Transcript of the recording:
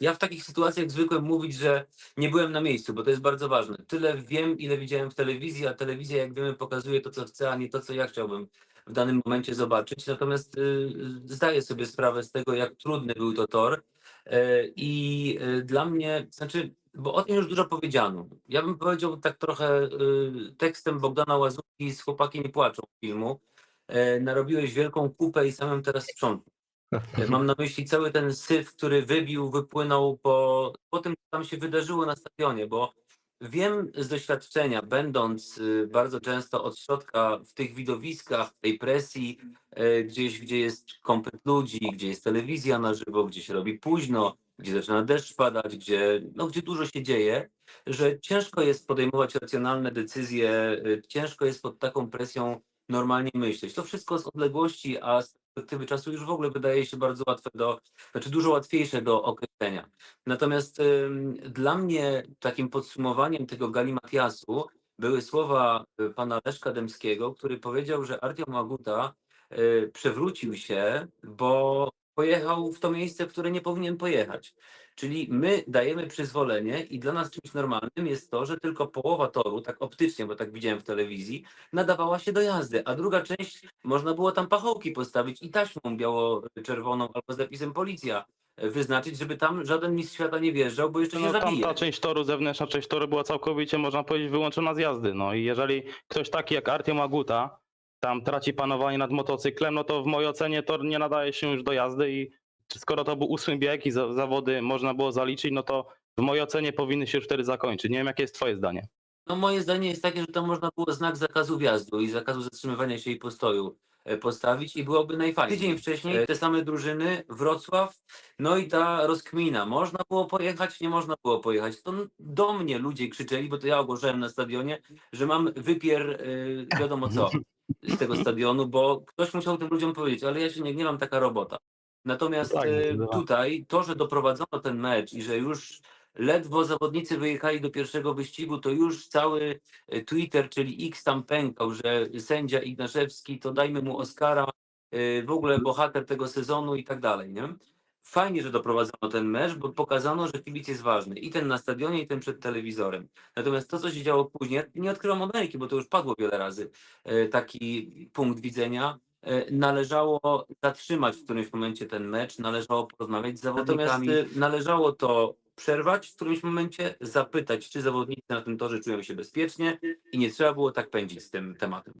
Ja w takich sytuacjach zwykłem mówić, że nie byłem na miejscu, bo to jest bardzo ważne. Tyle wiem, ile widziałem w telewizji, a telewizja, jak wiemy, pokazuje to, co chce, a nie to, co ja chciałbym w danym momencie zobaczyć. Natomiast y, zdaję sobie sprawę z tego, jak trudny był to tor. E, I y, dla mnie, znaczy, bo o tym już dużo powiedziano. Ja bym powiedział tak trochę y, tekstem Bogdana Łazówki z Chłopaki nie płaczą filmu. Narobiłeś wielką kupę i samym teraz sprzątam. Mam na myśli cały ten syf, który wybił, wypłynął po, po tym, co tam się wydarzyło na stadionie, bo wiem z doświadczenia, będąc y, bardzo często od środka w tych widowiskach, w tej presji, y, gdzieś, gdzie jest komplet ludzi, gdzie jest telewizja na żywo, gdzie się robi późno, gdzie zaczyna deszcz padać, gdzie, no, gdzie dużo się dzieje, że ciężko jest podejmować racjonalne decyzje, y, ciężko jest pod taką presją normalnie myśleć. To wszystko z odległości, a z perspektywy czasu już w ogóle wydaje się bardzo łatwe do, znaczy dużo łatwiejsze do określenia. Natomiast dla mnie takim podsumowaniem tego galimatiasu były słowa y, pana Leszka Dębskiego, który powiedział, że Artyom Maguta y, przewrócił się, bo pojechał w to miejsce, w które nie powinien pojechać. Czyli my dajemy przyzwolenie i dla nas czymś normalnym jest to, że tylko połowa toru, tak optycznie, bo tak widziałem w telewizji, nadawała się do jazdy, a druga część można było tam pachołki postawić i taśmą biało-czerwoną albo z napisem policja e, wyznaczyć, żeby tam żaden mistrz świata nie wjeżdżał, bo jeszcze się No, zabije. tamta część toru, zewnętrzna część toru była całkowicie, można powiedzieć, wyłączona z jazdy. No i jeżeli ktoś taki jak Artyom Aguta tam traci panowanie nad motocyklem, no to w mojej ocenie tor nie nadaje się już do jazdy i skoro to był ósmy bieg i za, zawody można było zaliczyć, no to w mojej ocenie powinny się już wtedy zakończyć. Nie wiem, jakie jest twoje zdanie. No moje zdanie jest takie, że tam można było znak zakazu wjazdu i zakazu zatrzymywania się i postoju e, postawić i byłoby najfajniej. Tydzień wcześniej e, te same drużyny, Wrocław, no i ta rozkmina. Można było pojechać, nie można było pojechać. To do mnie ludzie krzyczeli, bo to ja ogłaszałem na stadionie, że mam wypier e, wiadomo co z tego stadionu, bo ktoś musiał tym ludziom powiedzieć, ale ja się nie gniewam, taka robota. Natomiast Tak, zdecydowanie. tutaj to, że doprowadzono ten mecz i że już ledwo zawodnicy wyjechali do pierwszego wyścigu, to już cały e, Twitter, czyli X tam pękał, że sędzia Ignaszewski to dajmy mu Oscara, e, w ogóle bohater tego sezonu i tak dalej, nie? Fajnie, że doprowadzono ten mecz, bo pokazano, że kibic jest ważny. I ten na stadionie, i ten przed telewizorem. Natomiast to, co się działo później, nie odkrywam Ameryki, bo to już padło wiele razy, e, taki punkt widzenia. E, Należało zatrzymać w którymś momencie ten mecz, należało porozmawiać z zawodnikami. Natomiast e, należało to przerwać w którymś momencie, zapytać, czy zawodnicy na tym torze czują się bezpiecznie i nie trzeba było tak pędzić z tym tematem.